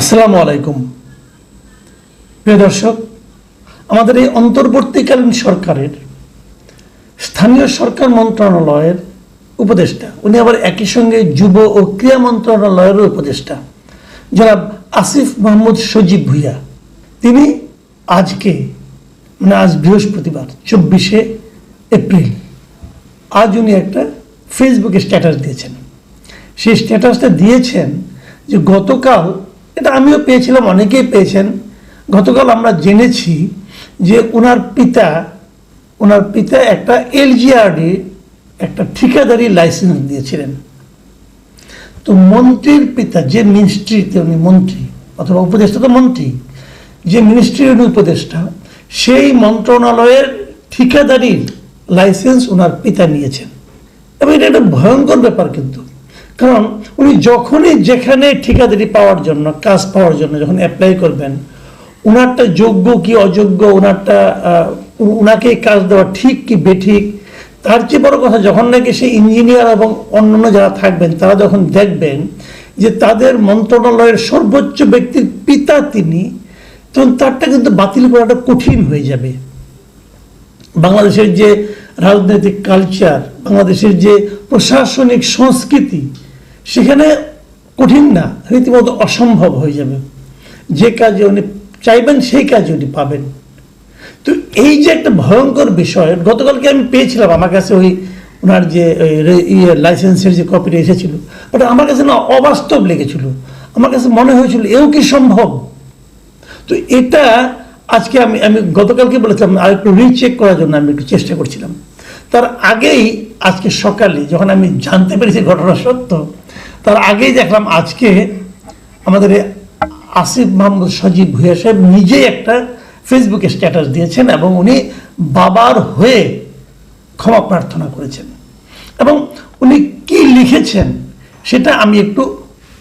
আসসালামু আলাইকুম। প্রিয় দর্শক, আমাদের এই অন্তর্বর্তীকালীন সরকারের স্থানীয় সরকার মন্ত্রণালয়ের উপদেষ্টা, উনি আবার একই সঙ্গে যুব ও ক্রীড়া মন্ত্রণালয়েরও উপদেষ্টা, জনাব আসিফ মাহমুদ সজীব ভুইয়া। তিনি আজকে মানে আজ বৃহস্পতিবার, চব্বিশে এপ্রিল, আজ উনি একটা ফেসবুকে স্ট্যাটাস দিয়েছেন। সেই স্ট্যাটাসটা দিয়েছেন যে গতকাল এটা আমিও পেয়েছিলাম, অনেকেই পেয়েছেন। গতকাল আমরা জেনেছি যে ওনার পিতা ওনার পিতা একটা এলজিআরডি একটা ঠিকাদারি লাইসেন্স দিয়েছিলেন। তো মন্ত্রীর পিতা, যে মিনিস্ট্রিতে উনি মন্ত্রী, অথবা উপদেষ্টা তো মন্ত্রী, যে মিনিস্ট্রির উনি উপদেষ্টা, সেই মন্ত্রণালয়ের ঠিকাদারির লাইসেন্স ওনার পিতা নিয়েছেন। এবং এটা একটা ভয়ঙ্কর ব্যাপার কিন্তু। কারণ উনি যখনই যেখানে ঠিকাদারি পাওয়ার জন্য, কাজ পাওয়ার জন্য যখন অ্যাপ্লাই করবেন ওনারটা যোগ্য কি অযোগ্য ওনারটা ওনাকে কাজ দেওয়া ঠিক কি বেঠিক, তার চেয়ে বড় কথা যখন নাকি সেই ইঞ্জিনিয়ার এবং অন্যান্য যারা থাকবেন, তারা যখন দেখবেন যে তাদের মন্ত্রণালয়ের সর্বোচ্চ ব্যক্তির পিতা তিনি, তখন তারটা কিন্তু বাতিল করাটা কঠিন হয়ে যাবে। বাংলাদেশের যে রাজনৈতিক কালচার বাংলাদেশের যে প্রশাসনিক সংস্কৃতি সেখানে কঠিন না, রীতিমতো অসম্ভব হয়ে যাবে। যে কাজে উনি চাইবেন, সেই কাজে উনি পাবেন। তো এই যে একটা ভয়ঙ্কর বিষয়, গতকালকে আমি পেয়েছিলাম আমার কাছে ওই ওনার যে ইয়ে লাইসেন্সের যে কপিটা এসেছিল, ওটা আমার কাছে না অবাস্তব লেগেছিল। আমার কাছে মনে হয়েছিল, এও কি সম্ভব? তো এটা আজকে আমি আমি গতকালকে বলেছিলাম আর একটু রিচেক করার জন্য আমি একটু চেষ্টা করছিলাম। তার আগেই আজকে সকালে যখন আমি জানতে পেরেছি ঘটনা সত্য, তার আগেই দেখলাম আজকে আমাদের আসিফ মাহমুদ সজীব ভুইয়া সাহেব নিজেই একটা ফেসবুকে স্ট্যাটাস দিয়েছেন এবং উনি বাবার হয়ে ক্ষমা প্রার্থনা করেছেন। এবং উনি কি লিখেছেন সেটা আমি একটু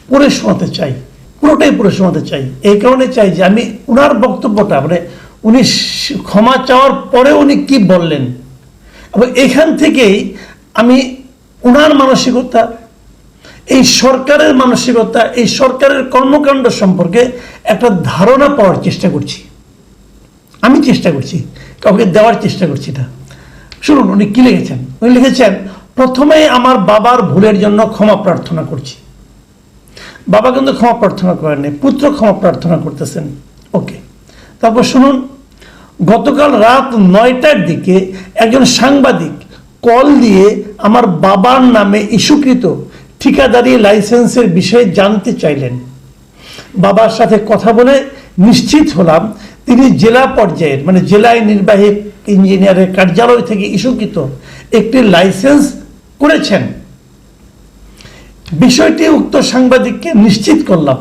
পড়ে শোনাতে চাই, পুরোটাই পড়ে শোনাতে চাই। এই কারণে চাই যে আমি উনার বক্তব্যটা মানে উনি ক্ষমা চাওয়ার পরে উনি কি বললেন এবং এখান থেকেই আমি উনার মানসিকতা, এই সরকারের মানসিকতা, এই সরকারের কর্মকাণ্ড সম্পর্কে একটা ধারণা পাওয়ার চেষ্টা করছি। আমি চেষ্টা করছি, কাউকে দেওয়ার চেষ্টা করছি না। শুনুন, উনি কি লিখেছেন? উনি লিখেছেন, প্রথমে আমার বাবার ভুলের জন্য ক্ষমা প্রার্থনা করছি। বাবা কিন্তু ক্ষমা প্রার্থনা করেননি, পুত্র ক্ষমা প্রার্থনা করতেছেন। ওকে, তারপর শুনুন গতকাল রাত নয়টার দিকে একজন সাংবাদিক কল দিয়ে আমার বাবার নামে ইস্যুকৃত ঠিকাদারি লাইসেন্সের বিষয়ে জানতে চাইলেন। বাবার সাথে কথা বলে নিশ্চিত হলাম তিনি জেলা পর্যায়ের মানে জেলায় নির্বাহী ইঞ্জিনিয়ারের কার্যালয় থেকে ইস্যুকৃত একটি লাইসেন্স করেছেন। বিষয়টি উক্ত সাংবাদিককে নিশ্চিত করলাম।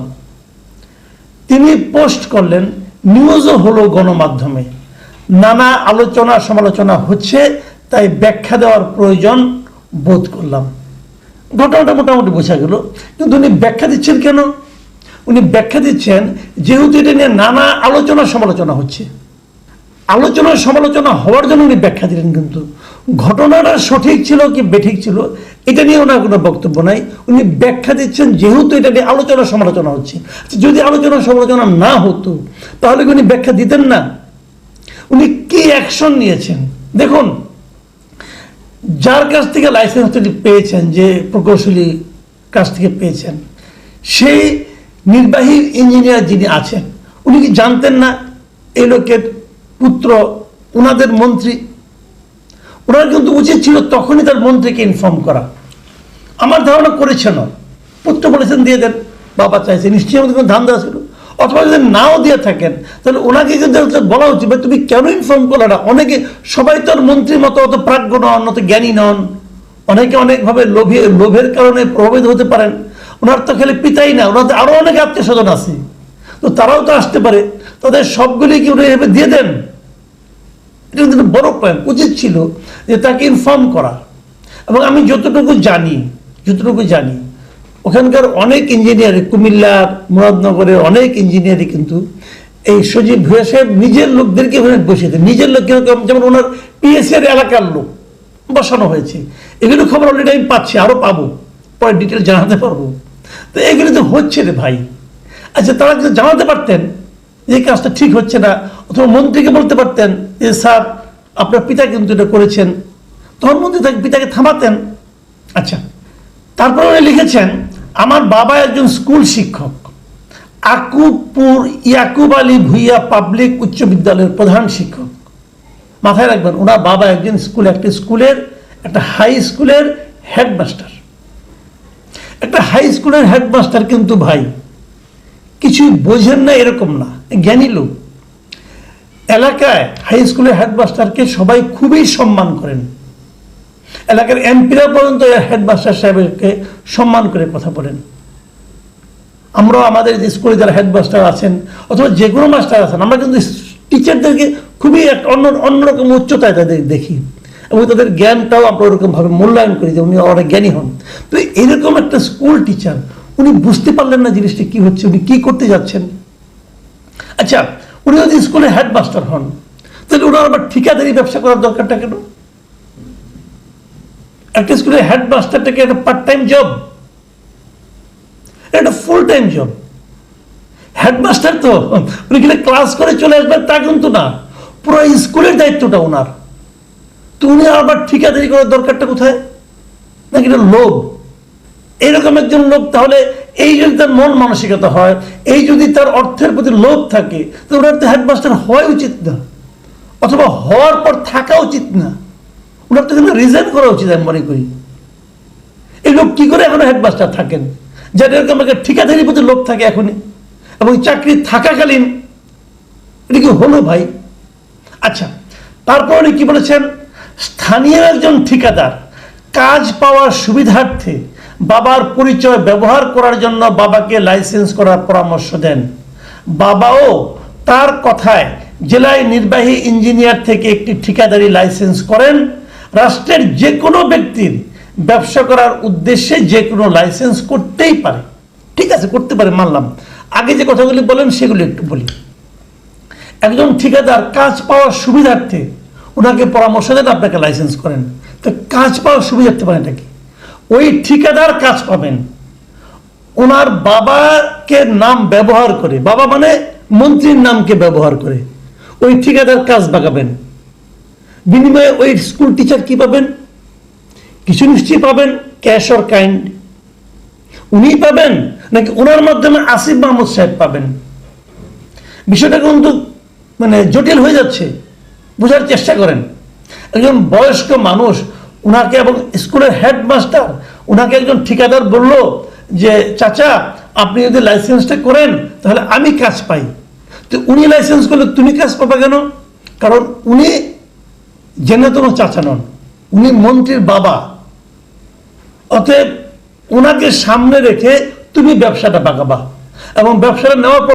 তিনি পোস্ট করলেন, নিউজও হলো গণমাধ্যমে। নানা আলোচনা সমালোচনা হচ্ছে তাই ব্যাখ্যা দেওয়ার প্রয়োজন বোধ করলাম। ঘটনাটা মোটামুটি বোঝা গেল। কিন্তু উনি ব্যাখ্যা দিচ্ছেন কেন? উনি ব্যাখ্যা দিচ্ছেন যেহেতু এটা নিয়ে নানা আলোচনা সমালোচনা হচ্ছে। আলোচনা সমালোচনা হওয়ার জন্য উনি ব্যাখ্যা দিলেন কিন্তু। ঘটনাটা সঠিক ছিল কি বেঠিক ছিল এটা নিয়ে ওনার কোনো বক্তব্য নাই। উনি ব্যাখ্যা দিচ্ছেন যেহেতু এটা নিয়ে আলোচনা সমালোচনা হচ্ছে। আচ্ছা, যদি আলোচনা সমালোচনা না হতো তাহলে উনি ব্যাখ্যা দিতেন না? কি অ্যাকশন নিয়েছেন? দেখুন, যার কাছ থেকে লাইসেন্স তিনি পেয়েছেন, যে প্রকৌশলী কাছ থেকে পেয়েছেন, সেই নির্বাহী ইঞ্জিনিয়ার যিনি আছেন, উনি কি জানতেন না এই লোকের পুত্র ওনাদের মন্ত্রী? ওনার কিন্তু উচিত ছিল তখনই তার মন্ত্রীকে ইনফর্ম করা। আমার ধারণা করেছেন পুত্র বলেছেন, দিয়ে দেন, বাবা চাইছে। নিশ্চয়ই আমাদের কোনো ধান্দা ছিল। অথবা যদি নাও দিয়ে থাকেন, তাহলে ওনাকে কিন্তু বলা উচিত, ভাই, তুমি কেন ইনফর্ম করলে না? অনেকে, সবাই তো আর মন্ত্রীর মতো অত প্রাজ্ঞ নন, অত জ্ঞানী নন। অনেকে অনেকভাবে লোভে, লোভের কারণে প্রভাবিত হতে পারেন। ওনার তো খালি পিতাই না, ওনার তো আরও অনেক আত্মীয় স্বজন আছে। তো তারাও তো আসতে পারে। তাদের সবগুলি কি উনি এভাবে দিয়ে দেন? এটা কিন্তু বড় পয়েন্ট উচিত ছিল যে তাকে ইনফর্ম করা। এবং আমি যতটুকু জানি যতটুকু জানি ওখানকার অনেক ইঞ্জিনিয়ার কুমিল্লার মুরাদনগরের অনেক ইঞ্জিনিয়ারই কিন্তু এই সজীব ভুয়া সাহেব নিজের লোকদেরকে ওখানে বসিয়ে নিজের লোক যেমন ওনার পিএসএর এলাকার লোক বসানো হয়েছে। এগুলো খবর অলরেডি আমি পাচ্ছি আরও পাবো। পরে ডিটেল জানাতে পারব। তো এগুলো তো হচ্ছে রে ভাই। আচ্ছা তারা কিন্তু জানাতে পারতেন যে কাজটা ঠিক হচ্ছে না, অথবা মন্ত্রীকে বলতে পারতেন যে, স্যার, আপনার পিতা কিন্তু এটা করেছেন। তখন মন্ত্রী তাকে পিতাকে থামাতেন। আচ্ছা তারপরে উনি লিখেছেন আমার বাবা একজন স্কুল শিক্ষক। আকুবপুর ইয়াকুব আলী ভুইয়া পাবলিক উচ্চ বিদ্যালয়ের প্রধান শিক্ষক। মাথায় রাখবেন, ওনার বাবা একজন স্কুল, একটা স্কুলের, একটা হাই স্কুলের হেডমাস্টার। একটা হাই স্কুলের হেডমাস্টার কিন্তু ভাই, কিছুই বোঝেন না, এরকম না, জ্ঞানী লোক। এলাকায় হাই স্কুলের হেডমাস্টারকে সবাই খুবই সম্মান করেন। এলাকার এমপিরা পর্যন্ত হেডমাস্টার সাহেবকে সম্মান করে কথা বলেন। আমরাও আমাদের স্কুলে যারা হেডমাস্টার আছেন, অথবা যে কোনো মাস্টার আছেন, আমরা কিন্তু টিচারদেরকে খুবই একটা অন্য, অন্যরকম উচ্চতায় তাদের দেখি। এবং তাদের জ্ঞানটাও আমরা ওরকমভাবে মূল্যায়ন করি যে উনি অনেক জ্ঞানী হন। তো এরকম একটা স্কুল টিচার উনি বুঝতে পারলেন না জিনিসটা কি হচ্ছে, উনি কি করতে যাচ্ছেন। আচ্ছা উনি যদি স্কুলে হেডমাস্টার হন, তাহলে ওনার আবার ঠিকাদারি ব্যবসা করার দরকারটা কেন? একটা স্কুলের হেডমাস্টারটাকে একটা পার্ট টাইম জব এটা ফুল টাইম জব হেডমাস্টার তো, উনি গেলে ক্লাস করে চলে আসবেন, তা কিন্তু না। পুরো স্কুলের দায়িত্বটা ওনার। তো উনি আবার ঠিকাদারি করার দরকারটা কোথায়? নাকি এটা লোভ? এরকম একজন লোক তাহলে এই যদি তার মন মানসিকতা হয়, এই যদি তার অর্থের প্রতি লোভ থাকে, তো ওনার তো হেডমাস্টার হওয়া উচিত না। অথবা হওয়ার পর থাকা উচিত না। ওনার তো কিন্তু রিজাইন করা উচিত আমি মনে করি। এই লোক কি করে এখনও হেডমাস্টার থাকেন? যাদের এরকম একটা ঠিকাদারির প্রতি লোক থাকে এখনই, এবং চাকরি থাকাকালীন, এটা কি হলো ভাই? আচ্ছা তারপর উনি কি বলেছেন? স্থানীয় একজন ঠিকাদার কাজ পাওয়ার সুবিধার্থে বাবার পরিচয় ব্যবহার করার জন্য বাবাকে লাইসেন্স করার পরামর্শ দেন। বাবাও তার কথায় জেলায় নির্বাহী ইঞ্জিনিয়ার থেকে একটি ঠিকাদারি লাইসেন্স করেন। রাষ্ট্রের যে কোনো ব্যক্তির ব্যবসা করার উদ্দেশ্যে যে কোনো লাইসেন্স করতেই পারে। ঠিক আছে, করতে পারে, মানলাম। আগে যে কথাগুলি বলেন, সেগুলি একটু বলি। একজন ঠিকাদার কাজ পাওয়ার সুবিধার্থে ওনাকে পরামর্শ দেন, আপনাকে লাইসেন্স করেন। তো কাজ পাওয়ার সুবিধার্থে এটা কি? ওই ঠিকাদার কাজ পাবেন। ওনার বাবাকে নাম ব্যবহার করে, বাবা মানে মন্ত্রীর নামকে ব্যবহার করে, ওই ঠিকাদার কাজ বাগাবেন। বিনিময়ে ওই স্কুল টিচার কি পাবেন? কিছু নিশ্চয়ই পাবেন ক্যাশ অর কাইন্ড উনিই পাবেন নাকি ওনার মাধ্যমে আসিফ মাহমুদ সাহেব পাবেন? বিষয়টা কিন্তু মানে জটিল হয়ে যাচ্ছে, বোঝার চেষ্টা করেন। একজন বয়স্ক মানুষ ওনাকে এবং স্কুলের হেডমাস্টার ওনাকে একজন ঠিকাদার বলল যে, চাচা, আপনি যদি লাইসেন্সটা করেন, তাহলে আমি কাজ পাই। তো উনি লাইসেন্স করলে তুমি কাজ পাবে কেন? কারণ উনি জেনে তোমার চাচা নন। উনি মন্ত্রীর বাবা। অতএব ওনাকে সামনে রেখে তুমি ব্যবসাটা পাকাবা এবং ব্যবসাটা নেওয়ার